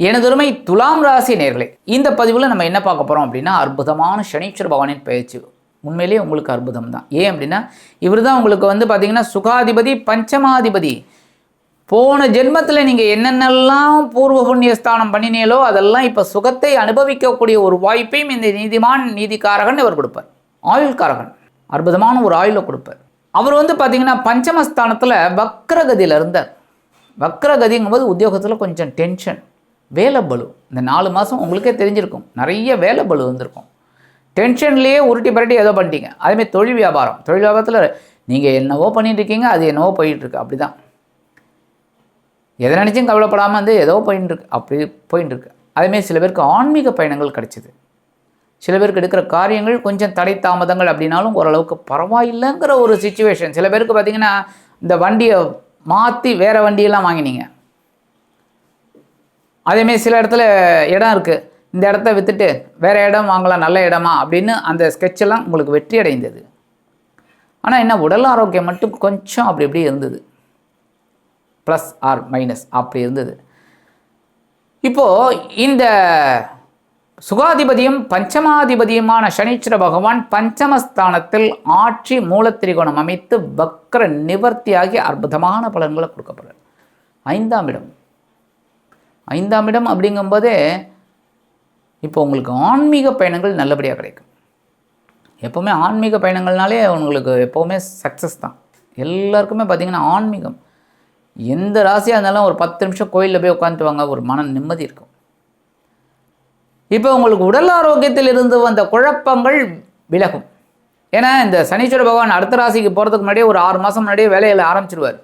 எனதுரிமை துலாம் ராசி நேர்களே இந்த பதிவில் நம்ம என்ன பார்க்க போகிறோம் அப்படின்னா அற்புதமான சனீஸ்வர பகவானின் பயிற்சி உண்மையிலேயே உங்களுக்கு அற்புதம் தான். ஏன் அப்படின்னா இவர் தான் உங்களுக்கு வந்து பார்த்தீங்கன்னா சுகாதிபதி பஞ்சமாதிபதி. போன ஜென்மத்தில் நீங்கள் என்னென்னலாம் பூர்வ புண்ணிய ஸ்தானம் பண்ணினீங்களோ அதெல்லாம் இப்போ சுகத்தை அனுபவிக்கக்கூடிய ஒரு வாய்ப்பையும் இந்த நீதிமான் நீதிக்காரகன் இவர் கொடுப்பார். ஆயுள்காரகன். அற்புதமான ஒரு ஆயுளை கொடுப்பார். அவர் வந்து பார்த்தீங்கன்னா பஞ்சமஸ்தானத்தில் வக்ரகதியில் இருந்தார். வக்ரகதிங்கும்போது உத்தியோகத்தில் கொஞ்சம் டென்ஷன் வேலை பலு இந்த நாலு மாதம் உங்களுக்கே தெரிஞ்சிருக்கும். நிறைய வேலை பலு வந்திருக்கும் டென்ஷன்லேயே உருட்டி பரட்டி ஏதோ பண்ணிட்டீங்க. அதேமாதிரி தொழில் வியாபாரம். தொழில் வியாபாரத்தில் நீங்கள் என்னவோ பண்ணிட்டுருக்கீங்க அது என்னவோ போயிட்டுருக்கு அப்படி தான் எதை நினச்சும் கவலைப்படாமல் வந்து ஏதோ போயின்னு அப்படி போயின்ட்டுருக்கு அதேமாரி சில பேருக்கு ஆன்மீக பயணங்கள் கிடைச்சிது. சில பேருக்கு எடுக்கிற காரியங்கள் கொஞ்சம் தடை தாமதங்கள் அப்படின்னாலும் ஓரளவுக்கு பரவாயில்லைங்கிற ஒரு சுச்சுவேஷன் சில பேருக்கு பார்த்தீங்கன்னா இந்த வண்டியை மாற்றி வேறு வண்டியெல்லாம் வாங்கினீங்க. அதேமாரி சில இடத்துல இடம் இருக்குது இந்த இடத்த விற்றுட்டு வேறு இடம் வாங்கலாம் நல்ல இடமா அப்படின்னு அந்த ஸ்கெட்செல்லாம் உங்களுக்கு வெற்றி அடைந்தது. ஆனால் என்ன உடல் ஆரோக்கியம் மட்டும் கொஞ்சம் அப்படி இப்படி இருந்தது. ப்ளஸ் ஆர் மைனஸ் அப்படி இருந்தது. இப்போது இந்த சுகாதிபதியும் பஞ்சமாதிபதியுமான சனீஸ்வர பகவான் பஞ்சமஸ்தானத்தில் ஆட்சி மூலத்திரிகோணம் அமைத்து வக்ர நிவர்த்தியாகி அற்புதமான பலன்களை கொடுக்கப்படுறார் ஐந்தாம் இடம். ஐந்தாம் இடம் அப்படிங்கும்போதே இப்போ உங்களுக்கு ஆன்மீக பயணங்கள் நல்லபடியாக கிடைக்கும். எப்போவுமே ஆன்மீக பயணங்கள்னாலே உங்களுக்கு எப்போவுமே சக்ஸஸ் தான். எல்லாருக்குமே பார்த்திங்கன்னா ஆன்மீகம். எந்த ராசியாக இருந்தாலும் ஒரு பத்து நிமிஷம் கோயிலில் போய் உட்காந்துட்டு வாங்க ஒரு மன நிம்மதி இருக்கும். இப்போ உங்களுக்கு உடல் ஆரோக்கியத்தில் இருந்து வந்த குழப்பங்கள் விலகும். ஏன்னா இந்த சனீஸ்வர பகவான் அடுத்த ராசிக்கு போகிறதுக்கு முன்னாடியே ஒரு ஆறு மாதம் முன்னாடியே வேலையில் ஆரம்பிச்சிருவார்.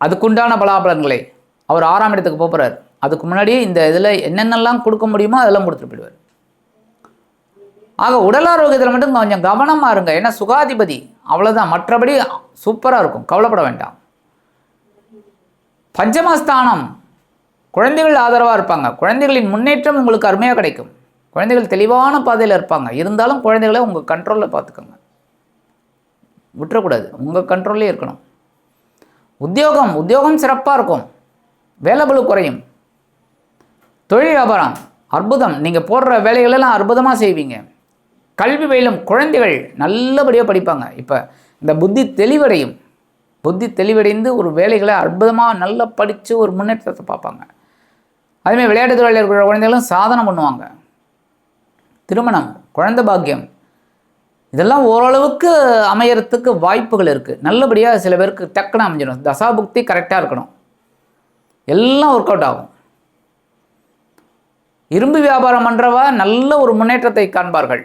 அதுக்குண்டான பலாபலன்களை அவர் ஆறாம் இடத்துக்கு போகிறார் அதுக்கு முன்னாடியே இந்த இதில் என்னென்னலாம் கொடுக்க முடியுமோ அதெல்லாம் கொடுத்துட்டு போயிடுவார். ஆக உடல் ஆரோக்கியத்தில் மட்டும் கொஞ்சம் கவனமாக இருங்க. ஏன்னா சுகாதிபதி அவ்வளோதான் மற்றபடி சூப்பராக இருக்கும். கவலைப்பட வேண்டாம். பஞ்சமஸ்தானம். குழந்தைகள் ஆதரவாக இருப்பாங்க. குழந்தைகளின் முன்னேற்றம் உங்களுக்கு அருமையாக கிடைக்கும். குழந்தைகள் தெளிவான பாதையில் இருப்பாங்க. இருந்தாலும் குழந்தைகளை உங்கள் கண்ட்ரோலில் பார்த்துக்கோங்க. விட்டுறக்கூடாது. உங்கள் கண்ட்ரோல்லே இருக்கணும். உத்தியோகம். உத்தியோகம் சிறப்பாக இருக்கும். வேலைபளு குறையும். தொழில் வியாபாரம் அற்புதம். நீங்கள் போடுற வேலைகளெல்லாம் அற்புதமாக செய்வீங்க. கல்வி பயிலும் குழந்தைகள் நல்லபடியாக படிப்பாங்க. இப்போ இந்த புத்தி தெளிவடையும். புத்தி தெளிவடைந்து ஒரு வேலைகளை அற்புதமாக நல்லா படித்து ஒரு முன்னேற்றத்தை பார்ப்பாங்க. அதுமாதிரி விளையாட்டு துறையில் இருக்கிற குழந்தைகளும் சாதனை பண்ணுவாங்க. திருமணம் குழந்தை பாக்கியம். இதெல்லாம் ஓரளவுக்கு அமையறதுக்கு வாய்ப்புகள் இருக்குது நல்லபடியாக சில பேருக்கு டக்குன்னு அமைஞ்சிடும் தசாபுக்தி கரெக்டாக இருக்கணும். எல்லாம் ஒர்க் அவுட் ஆகும். இரும்பு வியாபாரம் பண்ணுறவா நல்ல ஒரு முன்னேற்றத்தை காண்பார்கள்.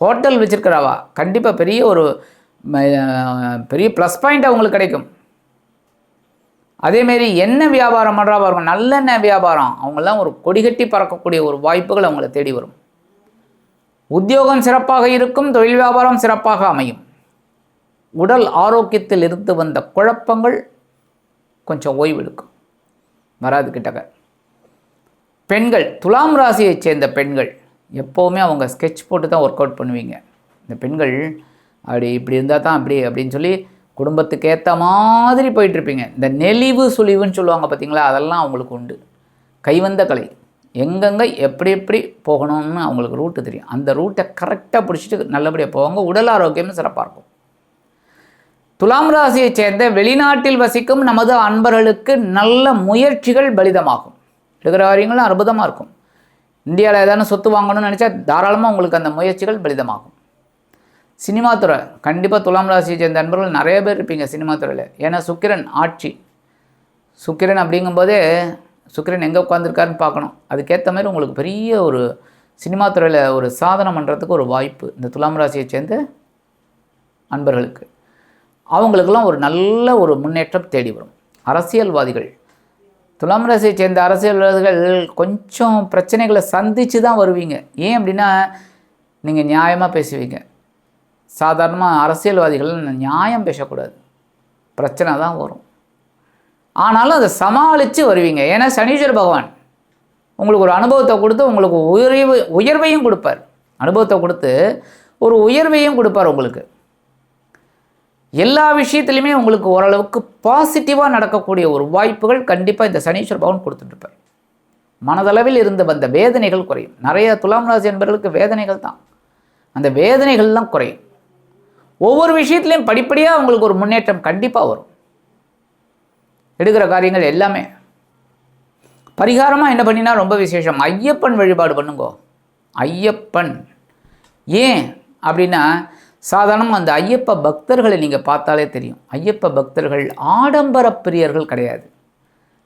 ஹோட்டல் வச்சுருக்கிறவா கண்டிப்பாக பெரிய ஒரு ம, பெரிய ப்ளஸ் பாயிண்ட் அவங்களுக்கு கிடைக்கும். அதேமாரி எண்ணெய் வியாபாரம் பண்ணுறவா இருக்கும் நல்லெண்ணெய் வியாபாரம் அவங்கெல்லாம் ஒரு கொடிகட்டி பறக்கக்கூடிய ஒரு வாய்ப்புகள் அவங்கள தேடி வரும். உத்தியோகம் சிறப்பாக இருக்கும் தொழில் வியாபாரம் சிறப்பாக அமையும். உடல் ஆரோக்கியத்தில் இருந்து வந்த குழப்பங்கள் கொஞ்சம் ஓய்வெடுக்கும். வராது கிட்டக்க பெண்கள் துலாம் ராசியைச் சேர்ந்த பெண்கள் எப்போவுமே அவங்க ஸ்கெட்ச் போட்டு தான் ஒர்க் அவுட் பண்ணுவீங்க. இந்த பெண்கள் அப்படி இப்படி இருந்தால் தான் அப்படி அப்படின்னு சொல்லி குடும்பத்துக்கு ஏற்ற மாதிரி போயிட்டுருப்பீங்க. இந்த நெளிவு சுழிவுன்னு சொல்லுவாங்க பார்த்தீங்களா அதெல்லாம் அவங்களுக்கு உண்டு. கைவந்த கலை எங்கெங்கே எப்படி எப்படி போகணும்னு அவங்களுக்கு ரூட்டு தெரியும். அந்த ரூட்டை கரெக்டாக பிடிச்சிட்டு நல்லபடியாக போவாங்க. உடல் ஆரோக்கியமும் சிறப்பாக இருக்கும். துலாம் ராசியைச் சேர்ந்த வெளிநாட்டில் வசிக்கும் நமது அன்பர்களுக்கு நல்ல முயற்சிகள் பலிதமாகும். எடுக்கிற காரியங்களும் அற்புதமாக இருக்கும். இந்தியாவில் ஏதாவது சொத்து வாங்கணும்னு நினச்சா தாராளமாக உங்களுக்கு அந்த முயற்சிகள் பலிதமாகும். சினிமா துறை கண்டிப்பாக துலாம் ராசியை சேர்ந்த அன்பர்கள் நிறைய பேர் இருப்பீங்க சினிமா துறையில். ஏன்னா சுக்கிரன் ஆட்சி. சுக்கிரன் அப்படிங்கும்போதே சுக்கிரன் எங்கே உட்காந்துருக்காருன்னு பார்க்கணும். அதுக்கேற்ற மாதிரி உங்களுக்கு பெரிய ஒரு சினிமா துறையில் ஒரு சாதனை பண்ணுறதுக்கு ஒரு வாய்ப்பு இந்த துலாம் ராசியை சேர்ந்த அன்பர்களுக்கு. அவங்களுக்கெல்லாம் ஒரு நல்ல ஒரு முன்னேற்றம் தேடி வரும். அரசியல்வாதிகள் துலாம் ராசியை சேர்ந்த அரசியல்வாதிகள் கொஞ்சம் பிரச்சனைகளை சந்தித்து தான் வருவீங்க. ஏன் அப்படின்னா நீங்கள் நியாயமாக பேசுவீங்க. சாதாரணமாக அரசியல்வாதிகள் நியாயம் பேசக்கூடாது. பிரச்சனை தான் வரும். ஆனாலும் அதை சமாளித்து வருவீங்க. ஏன்னா சனீஸ்வர பகவான் உங்களுக்கு ஒரு அனுபவத்தை கொடுத்து உங்களுக்கு உயர்வு உயர்வையும் கொடுப்பார். அனுபவத்தை கொடுத்து ஒரு உயர்வையும் கொடுப்பார் உங்களுக்கு. எல்லா விஷயத்துலையுமே உங்களுக்கு ஓரளவுக்கு பாசிட்டிவாக நடக்கக்கூடிய ஒரு வாய்ப்புகள் கண்டிப்பாக இந்த சனீஸ்வர பவன் கொடுத்துட்ருப்பார் மனதளவில் இருந்து வந்த வேதனைகள் குறையும். நிறைய துலாம் ராசி என்பவர்களுக்கு வேதனைகள் தான். அந்த வேதனைகள்லாம் குறையும். ஒவ்வொரு விஷயத்துலையும் படிப்படியாக அவங்களுக்கு ஒரு முன்னேற்றம் கண்டிப்பாக வரும். எடுக்கிற காரியங்கள் எல்லாமே. பரிகாரமாக என்ன பண்ணினா ரொம்ப விசேஷம். ஐயப்பன் வழிபாடு பண்ணுங்கோ. ஐயப்பன். ஏன் அப்படின்னா சாதாரணமாக அந்த ஐயப்ப பக்தர்களை நீங்கள் பார்த்தாலே தெரியும். ஐயப்ப பக்தர்கள் ஆடம்பர பிரியர்கள் கிடையாது.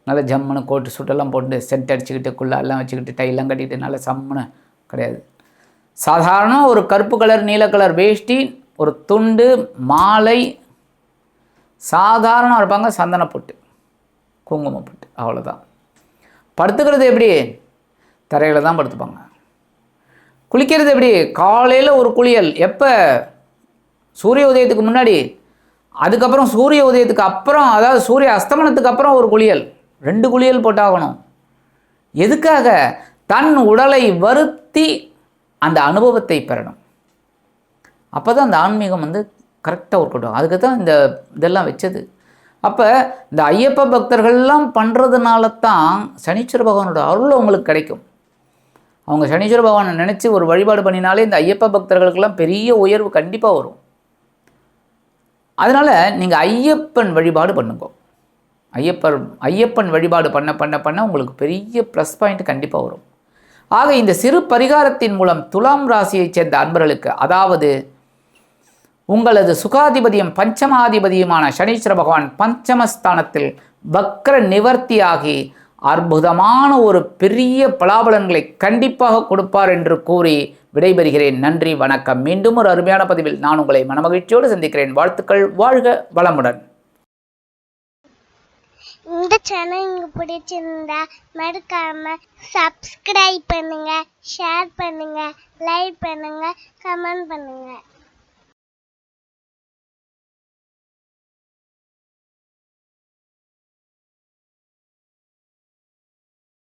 நல்ல ஜம்முன்னு கோட்டு சுட்டெல்லாம் போட்டு சென்ட் அடிச்சுக்கிட்டு குள்ளா எல்லாம் வச்சுக்கிட்டு டைலாம் கட்டிக்கிட்டு நல்ல சம்முன்னு கிடையாது. சாதாரண ஒரு கருப்பு கலர் நீல கலர் வேஷ்டி ஒரு துண்டு மாலை சாதாரணமாக இருப்பாங்க சந்தன பொட்டு குங்குமம் பொட்டு அவ்வளோதான் படுத்துக்கிறது எப்படி? தரையில் தான் படுத்துப்பாங்க. குளிக்கிறது எப்படி? காலையில் ஒரு குளியல். எப்போ? சூரிய உதயத்துக்கு முன்னாடி அதுக்கப்புறம் சூரிய உதயத்துக்கு அப்புறம் அதாவது சூரிய அஸ்தமனத்துக்கு அப்புறம் ஒரு குளியல். ரெண்டு குளியல் போட்டாகணும். எதுக்காக? தன் உடலை வருத்தி அந்த அனுபவத்தை பெறணும். அப்போ தான் அந்த ஆன்மீகம் வந்து கரெக்டாக ஒர்க் அவுட் அதுக்கு தான் இந்த இதெல்லாம் வச்சது. அப்போ இந்த ஐயப்ப பக்தர்கள்லாம் பண்ணுறதுனால தான் சனீஸ்வர பகவானோட அருள் அவங்களுக்கு கிடைக்கும். அவங்க சனீஸ்வர பகவானை நினச்சி ஒரு வழிபாடு பண்ணினாலே இந்த ஐயப்ப பக்தர்களுக்கெல்லாம் பெரிய உயர்வு கண்டிப்பாக வரும். அதனால் நீங்கள் ஐயப்பன் வழிபாடு பண்ணுங்க. ஐயப்பர் ஐயப்பன் வழிபாடு பண்ண பண்ண பண்ண உங்களுக்கு பெரிய ப்ளஸ் பாயிண்ட் கண்டிப்பாக வரும். ஆக இந்த சிறு பரிகாரத்தின் மூலம் துலாம் ராசியைச் சேர்ந்த அன்பர்களுக்கு அதாவது உங்களது சுகாதிபதியும் பஞ்சமாதிபதியுமான சனீஸ்வர பகவான் பஞ்சமஸ்தானத்தில் வக்ர நிவர்த்தியாகி அற்புதமான ஒரு பெரிய பலாபலன்களை கண்டிப்பாக கொடுப்பார் என்று கூறி விடைபெறுகிறேன். நன்றி வணக்கம். மீண்டும் ஒரு அருமையான பதிவில் நான் உங்களை மனமகிழ்ச்சியோடு சந்திக்கிறேன். வாழ்த்துக்கள் வாழ்க வளமுடன். இந்த சேனல் உங்களுக்கு பிடிச்சிருந்தா மறக்காம சப்ஸ்கிரைப் பண்ணுங்க ஷேர் பண்ணுங்க லைக் பண்ணுங்க கமெண்ட் பண்ணுங்க.